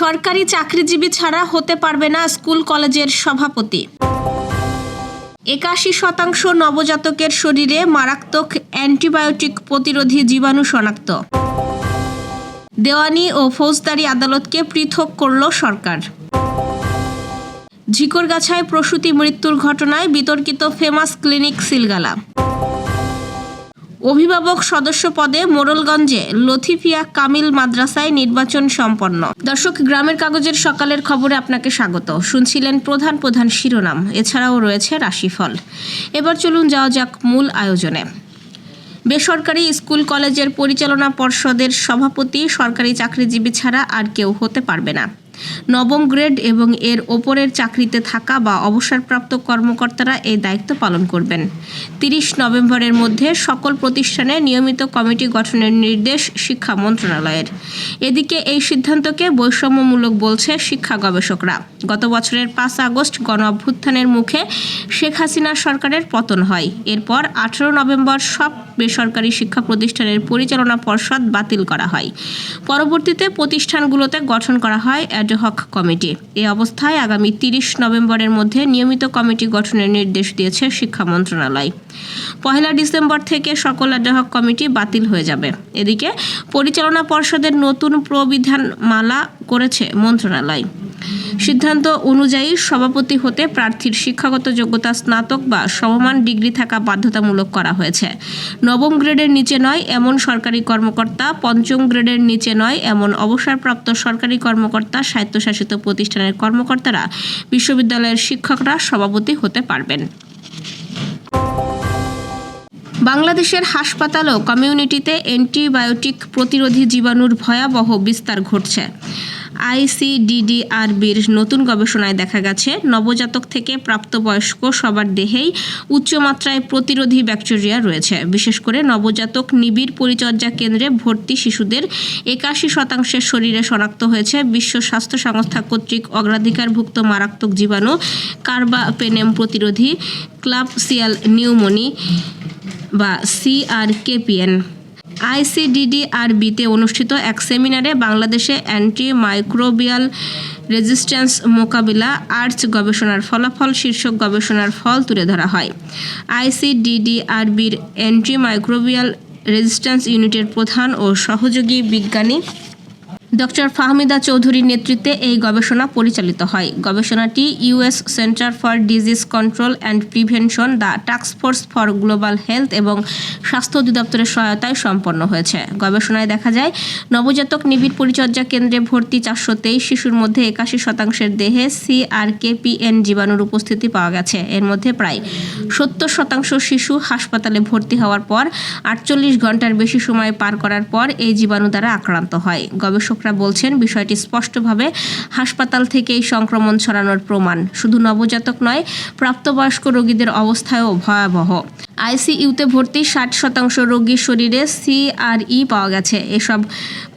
সরকারি চাকরিজীবী ছাড়া হতে পারবে না স্কুল কলেজের সভাপতি। একাশি শতাংশ নবজাতকের শরীরে মারাত্মক অ্যান্টিবায়োটিক প্রতিরোধী জীবাণু শনাক্ত। দেওয়ানি ও ফৌজদারি আদালতকে পৃথক করল সরকার। ঝিকরগাছায় প্রসূতি মৃত্যুর ঘটনায় বিতর্কিত ফেমাস ক্লিনিক সিলগালা। অভিভাবক সদস্য পদে মোড়লগঞ্জে লথিফিয়া কামিল মাদ্রাসায় নির্বাচন সম্পন্ন। দর্শক, গ্রামের কাগজের সকালের খবরে আপনাকে স্বাগত। শুনছিলেন প্রধান প্রধান শিরোনাম, এছাড়াও রয়েছে রাশিফল। এবার চলুন যাওয়া যাক মূল আয়োজনে। বেসরকারি স্কুল কলেজের পরিচালনা পর্ষদের সভাপতি, সরকারি চাকরিজীবী ছাড়া আর কেউ হতে পারবে না। নবম গ্রেড এবং এর ওপরের চাকরিতে থাকা বা অবসরপ্রাপ্ত কর্মকর্তারা এই দায়িত্ব পালন করবেন। তিরিশ নভেম্বরের মধ্যে সকল প্রতিষ্ঠানে নিয়মিত কমিটি গঠনের নির্দেশ শিক্ষা মন্ত্রণালয়ের। এদিকে এই সিদ্ধান্তকে বৈষম্যমূলক বলছে শিক্ষা গবেষকরা। গত বছরের পাঁচ আগস্ট গণ অভ্যুত্থানের মুখে শেখ হাসিনা সরকারের পতন হয়। এরপর আঠারো নভেম্বর সব বেসরকারি শিক্ষা প্রতিষ্ঠানের পরিচালনা পর্ষদ বাতিল করা হয়। পরবর্তীতে প্রতিষ্ঠানগুলোতে গঠন করা হয় অ্যাডহক কমিটি। এ অবস্থায় আগামী তিরিশ নভেম্বরের মধ্যে নিয়মিত কমিটি গঠনের নির্দেশ দিয়েছে শিক্ষা মন্ত্রণালয়। পহেলা ডিসেম্বর থেকে সকল অ্যাডহক কমিটি বাতিল হয়ে যাবে। এদিকে পরিচালনা পর্ষদের নতুন প্রবিধান মালা করেছে মন্ত্রণালয়। সিদ্ধান্ত অনুযায়ী সভাপতি হতে প্রার্থীর শিক্ষাগত যোগ্যতা স্নাতক বা সমমান ডিগ্রি থাকা বাধ্যতামূলক করা হয়েছে। নবম গ্রেডের নিচে নয়, এমন সরকারি কর্মকর্তা। পঞ্চম গ্রেডের নিচে নয়, এমন অবসরপ্রাপ্ত সরকারি কর্মকর্তা, স্বায়ত্তশাসিত প্রতিষ্ঠানের কর্মকর্তারা, বিশ্ববিদ্যালয়ের শিক্ষকরা সভাপতি হতে পারবেন। বাংলাদেশের হাসপাতাল ও কমিউনিটিতে অ্যান্টিবায়োটিক প্রতিরোধী জীবাণুর ভয়াবহ বিস্তার ঘটছে। আইসিডিডিআরবির নতুন গবেষণায় দেখা গেছে, নবজাতক থেকে প্রাপ্তবয়স্ক সবার দেহেই উচ্চমাত্রায় প্রতিরোধী ব্যাকটেরিয়া রয়েছে। বিশেষ করে নবজাতক নিবিড় পরিচর্যা কেন্দ্রে ভর্তি শিশুদের একাশি শতাংশের শরীরে শনাক্ত হয়েছে। বিশ্ব স্বাস্থ্য সংস্থা কর্তৃক অগ্রাধিকারভুক্ত মারাত্মক জীবাণু কার্বা পেনেম প্রতিরোধী ক্লাবসিয়াল নিউমোনি বা সিআরকেপিএন। আইসিডিডিআরবিতে অনুষ্ঠিত এক সেমিনারে বাংলাদেশে অ্যান্টি মাইক্রোবিয়াল রেজিস্ট্যান্স মোকাবিলা আর্চ গবেষণার ফলাফল শীর্ষক গবেষণার ফল তুলে ধরা হয়। আইসিডিডিআরবির অ্যান্টি মাইক্রোবিয়াল রেজিস্ট্যান্স ইউনিটের প্রধান ও সহযোগী বিজ্ঞানী ডক্টর ফাহমিদা চৌধুরীর নেতৃত্বে এই গবেষণা পরিচালিত হয়। গবেষণাটি US center for disease control and prevention, the task force for global health এবং স্বাস্থ্য অধিদপ্তরের সহায়তায় সম্পন্ন হয়েছে। গবেষণায় দেখা যায়, নবজাতক নিবিড় পরিচর্যা কেন্দ্রে ভর্তি চারশো তেইশ শিশুর মধ্যে একাশি শতাংশের দেহে সিআরকেপিএন জীবাণুর উপস্থিতি পাওয়া গেছে। এর মধ্যে প্রায় সত্তর শতাংশ শিশু হাসপাতালে ভর্তি হওয়ার পর আটচল্লিশ ঘণ্টার বেশি সময় পার করার পর এই জীবাণু দ্বারা আক্রান্ত হয়। গবেষকরা বলছেন, বিষয়টি স্পষ্টভাবে হাসপাতাল থেকেই সংক্রমণ ছড়ানোর প্রমাণ। শুধু নবজাতক নয়, প্রাপ্তবয়স্ক রোগীদের অবস্থায়ও ভয়াবহ। আইসিইউতে ভর্তি ষাট শতাংশ রোগীর শরীরে সিআরই পাওয়া গেছে। এসব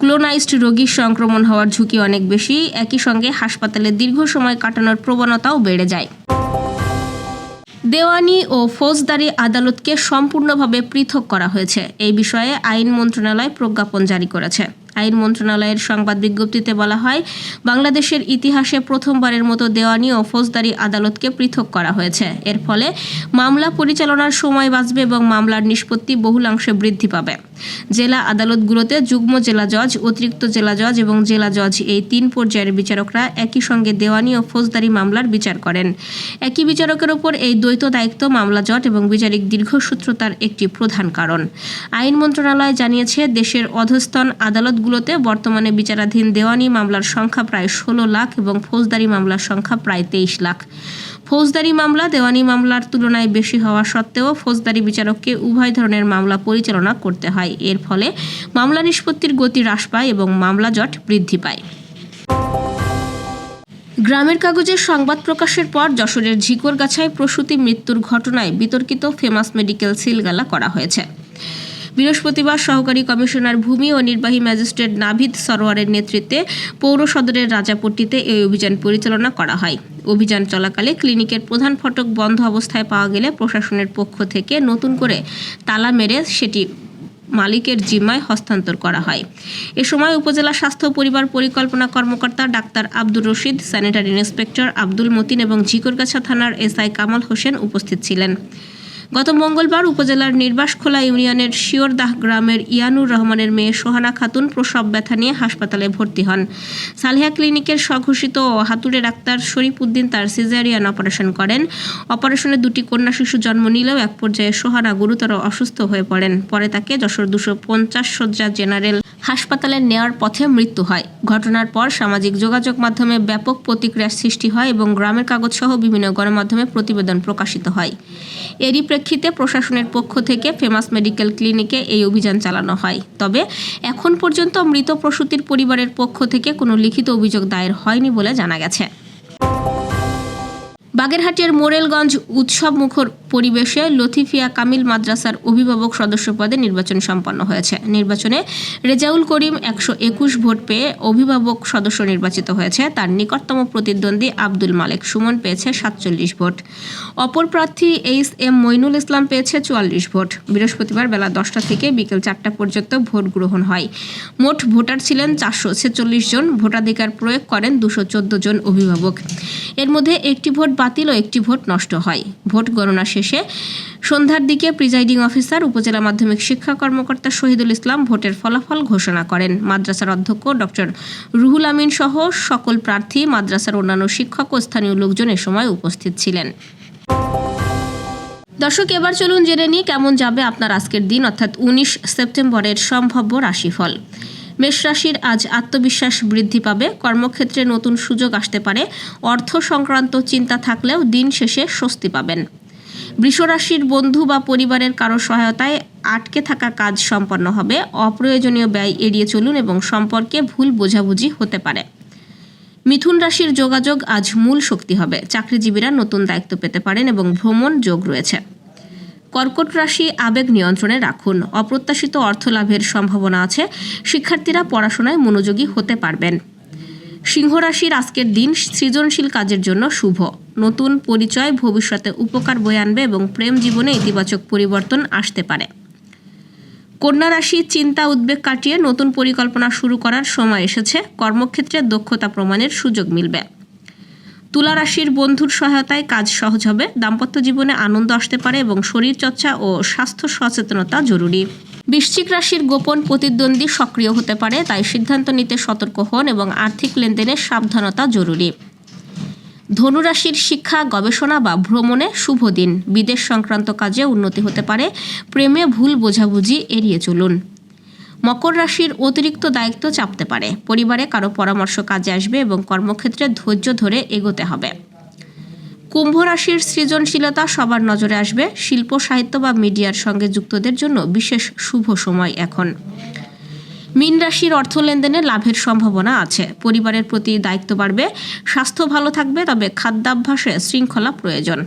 ক্লোনাইজড রোগীর সংক্রমণ হওয়ার ঝুঁকি অনেক বেশি। একই সঙ্গে হাসপাতালে দীর্ঘ সময় কাটানোর প্রবণতাও বেড়ে যায়। দেওয়ানি ও ফৌজদারি আদালতকে সম্পূর্ণভাবে পৃথক করা হয়েছে। এই বিষয়ে আইন মন্ত্রণালয় প্রজ্ঞাপন জারি করেছে। আইন মন্ত্রণালয়ের সংবাদ বিজ্ঞপ্তিতে বলা হয়, বাংলাদেশের ইতিহাসে প্রথমবারের মতো দেওয়ানি ও ফৌজদারি আদালতকে পৃথক করা হয়েছে। এর ফলে মামলা পরিচালনার সময় বাঁচবে এবং মামলার নিষ্পত্তি বহুলাংশে বৃদ্ধি পাবে। জেলা আদালতগুলোতে যুগ্ম জেলা জজ, অতিরিক্ত জেলা জজ এবং জেলা জজ এই তিন পর্যায়ের বিচারকরা একই সঙ্গে দেওয়ানি ও ফৌজদারি মামলার বিচার করেন। একই বিচারকের ওপর এই দ্বৈত দায়িত্ব মামলা জট এবং বিচারিক দীর্ঘসূত্রতার একটি প্রধান কারণ। আইন মন্ত্রণালয় জানিয়েছে, দেশের অধস্তন আদালতগুলোতে বর্তমানে বিচারাধীন দেওয়ানি মামলার সংখ্যা প্রায় ষোলো লাখ এবং ফৌজদারি মামলার সংখ্যা প্রায় তেইশ লাখ। ফৌজদারি মামলা দেওয়ানি মামলার তুলনায় বেশি হওয়া সত্ত্বেও ফৌজদারি বিচারককে উভয় ধরনের মামলা পরিচালনা করতে হয়। এর ফলে মামলা নিষ্পত্তির গতি হ্রাস পায় এবং মামলা জট বৃদ্ধি পায়। গ্রামের কাগজের সংবাদ প্রকাশের পর যশোরের ঝিকরগাছায় প্রসূতি মৃত্যুর ঘটনায় বিতর্কিত ফেমাস মেডিকেল সিলগালা করা হয়েছে। বৃহস্পতিবার সহকারী কমিশনার ভূমি ও নির্বাহী ম্যাজিস্ট্রেট নাভিদ সরোয়ারের নেতৃত্বে পৌর সদরের রাজাপট্টিতে এই অভিযান পরিচালনা করা হয়। অভিযান চলাকালে ক্লিনিকের প্রধান ফটক বন্ধ অবস্থায় পাওয়া গেলে প্রশাসনের পক্ষ থেকে নতুন করে তালা মেরে সেটি মালিকের জিম্মায় হস্তান্তর করা হয়। এ সময় উপজেলা স্বাস্থ্য পরিবার পরিকল্পনা কর্মকর্তা doctor Abdur Rashid, sanitary inspector Abdul Matin এবং ঝিকরগাছা থানার এসআই কামাল হোসেন উপস্থিত ছিলেন। গত মঙ্গলবার উপজেলার নির্বাসখোলা ইউনিয়নের শিওরদাহ গ্রামের ইয়ানুর রহমানের মেয়ে সোহানা খাতুন প্রসব ব্যথা নিয়ে হাসপাতালে ভর্তি হন। সালেহা ক্লিনিকের স্বঘোষিত হাতুড়ে ডাক্তার শরীফ উদ্দিন তার সিজারিয়ান অপারেশন করেন। অপারেশনে দুটি কন্যা শিশু জন্ম নিলেও এক পর্যায়ে সোহানা গুরুতর অসুস্থ হয়ে পড়েন। পরে তাকে যশোর দুশো পঞ্চাশ শয্যা জেনারেল হাসপাতালে নেওয়ার পথে মৃত্যু হয়। ঘটনার পর সামাজিক যোগাযোগ মাধ্যমে ব্যাপক প্রতিক্রিয়ার সৃষ্টি হয় এবং গ্রামের কাগজ সহ বিভিন্ন গণমাধ্যমে প্রতিবেদন প্রকাশিত হয়। এরই প্রেক্ষিতে প্রশাসনের পক্ষ থেকে ফেমাস মেডিকেল ক্লিনিকে এই অভিযান চালানো হয়। তবে এখন পর্যন্ত মৃত প্রসূতির পরিবারের পক্ষ থেকে কোনো লিখিত অভিযোগ দায়ের হয়নি বলে জানা গেছে। বাগেরহাটের মোরেলগঞ্জ উৎসব মুখর পরিবেশে লতিফিয়া কামিল মাদ্রাসার অভিভাবক সদস্য পদে নির্বাচন সম্পন্ন হয়েছে। নির্বাচনে রেজাউল করিম একশো একুশ ভোট পেয়ে অভিভাবক সদস্য নির্বাচিত হয়েছে। তার নিকটতম প্রতিদ্বন্দ্বী আব্দুল মালেক সুমন পেয়েছে সাতচল্লিশ ভোট। অপর প্রার্থী এইচ এম মইনুল ইসলাম পেয়েছে চুয়াল্লিশ ভোট। বৃহস্পতিবার বেলা দশটা থেকে বিকেল চারটা পর্যন্ত ভোট গ্রহণ হয়। মোট ভোটার ছিলেন চারশো ছেচল্লিশ জন। ভোটাধিকার প্রয়োগ করেন দুশো জন অভিভাবক। এর মধ্যে একটি ভোট বাতিল ও একটি ভোট নষ্ট হয়। ভোট গণনা শেষে সন্ধ্যার দিকে প্রিজাইডিং অফিসার, উপজেলা মাধ্যমিক শিক্ষা কর্মকর্তা শহীদুল ইসলাম ভোটের ফলাফল ঘোষণা করেন। মাদ্রাসার অধ্যক্ষ ডক্টর রুহুল আমিন সহ সকল প্রার্থী, মাদ্রাসার অন্যান্য শিক্ষক ও স্থানীয় লোকজন এ সময় উপস্থিত ছিলেন। দর্শক, এবার চলুন জেনে নিই কেমন যাবে আপনার আজকের দিন, অর্থাৎ উনিশ সেপ্টেম্বরের সম্ভাব্য রাশিফল। মেষ রাশির আজ আত্মবিশ্বাস বৃদ্ধি পাবে। কর্মক্ষেত্রে নতুন সুযোগ আসতে পারে। অর্থ সংক্রান্ত চিন্তা থাকলেও দিন শেষে স্বস্তি পাবেন। বৃষ রাশির বন্ধু বা পরিবারের কারও সহায়তায় আটকে থাকা কাজ সম্পন্ন হবে। অপ্রয়োজনীয় ব্যয় এড়িয়ে চলুন এবং সম্পর্কে ভুল বোঝাবুঝি হতে পারে। মিথুন রাশির যোগাযোগ আজ মূল শক্তি হবে। চাকরিজীবীরা নতুন দায়িত্ব পেতে পারেন এবং ভ্রমণ যোগ রয়েছে। কর্কট রাশি আবেগ নিয়ন্ত্রণে রাখুন। অপ্রত্যাশিত অর্থ লাভের সম্ভাবনা আছে। শিক্ষার্থীরা পড়াশোনায় মনোযোগী হতে পারবেন। সিংহ রাশির আজকের দিন সৃজনশীল কাজের জন্য শুভ। নতুন পরিচয় ভবিষ্যতে উপকার বয়ে আনবে এবং প্রেম জীবনে ইতিবাচক পরিবর্তন আসতে পারে। কন্যা রাশি চিন্তা উদ্বেগ কাটিয়ে নতুন পরিকল্পনা শুরু করার সময় এসেছে। কর্মক্ষেত্রে দক্ষতা প্রমাণের সুযোগ মিলবে। তুলা রাশির বন্ধুর সহায়তায় কাজ সহজ হবে। দাম্পত্য জীবনে আনন্দ আসতে পারে এবং শরীর চর্চা ও স্বাস্থ্য সচেতনতা জরুরি। বৃশ্চিক রাশির গোপন প্রতিদ্বন্দ্বী সক্রিয় হতে পারে, তাই সিদ্ধান্ত নিতে সতর্ক হন এবং আর্থিক লেনদেনে সাবধানতা জরুরি। ধনুরাশির শিক্ষা, গবেষণা বা ভ্রমণে শুভ দিন। বিদেশ সংক্রান্ত কাজে উন্নতি হতে পারে। প্রেমে ভুল বোঝাবুঝি এড়িয়ে চলুন। মকর রাশির অতিরিক্ত দায়িত্ব চাপতে পারে। পরিবারে কারও পরামর্শ কাজে আসবে এবং কর্মক্ষেত্রে ধৈর্য ধরে এগোতে হবে। কুম্ভ রাশির সৃজনশীলতা সবার নজরে আসবে। শিল্প, সাহিত্য বা মিডিয়ার সঙ্গে যুক্তদের জন্য বিশেষ শুভ সময় এখন। মীন রাশির অর্থ লেনদেনে লাভের সম্ভাবনা আছে। পরিবারের প্রতি দায়িত্ব বাড়বে, স্বাস্থ্য ভালো থাকবে, তবে খাদ্যাভ্যাসে শৃঙ্খলা প্রয়োজন।